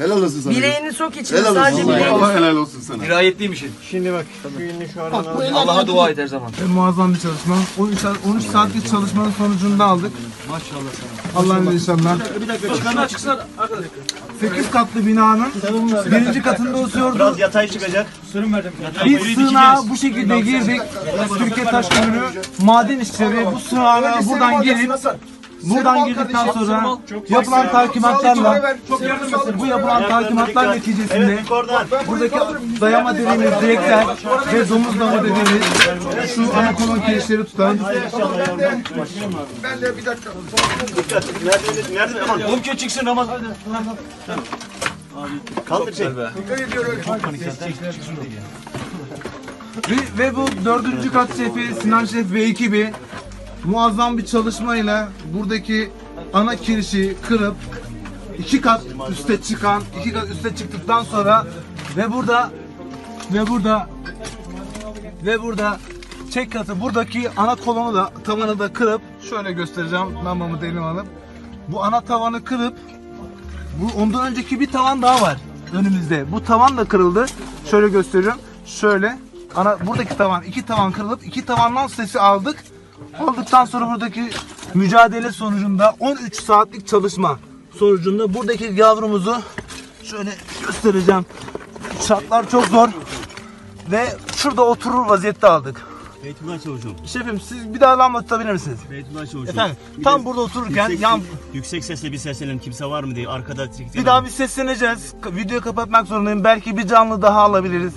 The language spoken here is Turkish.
Helal olsun sana. Bileğini sok içine Helal olsun. sadece Vallahi bileğini Allah helal olsun sana. Dirayetliymişsin. Şimdi bak şu ünlü şu aradan. Allah'a dua et her zaman. Ve muazzam bir çalışma. 13, saat, 13 saatlik çalışmanın sonucunda aldık. Maşallah sana. Allah'ın izniyle inşallah. Bir dakika çıksana çıksana. Arkadaş. 8 katlı binanın birinci katında oturuyordu. Biraz yatay çıkacak. Sürüm verdim. Biz sığınağa bu şekilde girdik. Türkiye Taş Kömürü maden işçileri bu sığınağa buradan girip buradan girdikten sonra yapılan takimatlarla bu yapılan takimatlar neticesinde buradaki dayama dediğimiz direkler ve domuz damı dediğimiz şu ana kolon kirişleri tutan Dikkat. Merdiven, merdiven aman. Oğlum köy çıksın Ramazan. Kaldır çek. Ve, ve bu dördüncü kat şefi Sinan Şef ve ekibi muazzam bir çalışmayla buradaki ana kirişi kırıp iki kat üste çıkan, iki kat üste çıktıktan sonra ve burada ve burada ve burada çek katı buradaki ana kolonu da tavanı da kırıp şöyle göstereceğim lambamı da elime alıp bu ana tavanı kırıp bu ondan önceki bir tavan daha var önümüzde. Bu tavan da kırıldı. Şöyle gösteriyorum. Şöyle. Ana buradaki tavan, iki tavan kırılıp iki tavandan sesi aldık. Aldıktan sonra buradaki mücadele sonucunda 13 saatlik çalışma sonucunda buradaki yavrumuzu şöyle göstereceğim. Şartlar çok zor ve şurada oturur vaziyette aldık. Beytullah Çavuş'um. Şefim siz bir daha lamba tutabilir misiniz? Beytullah Çavuş'um. Efendim Bir tam de burada otururken yüksek, yan yüksek sesle bir seslenelim kimse var mı diye arkada bir daha bir sesleneceğiz. Videoyu kapatmak zorundayım. Belki bir canlı daha alabiliriz.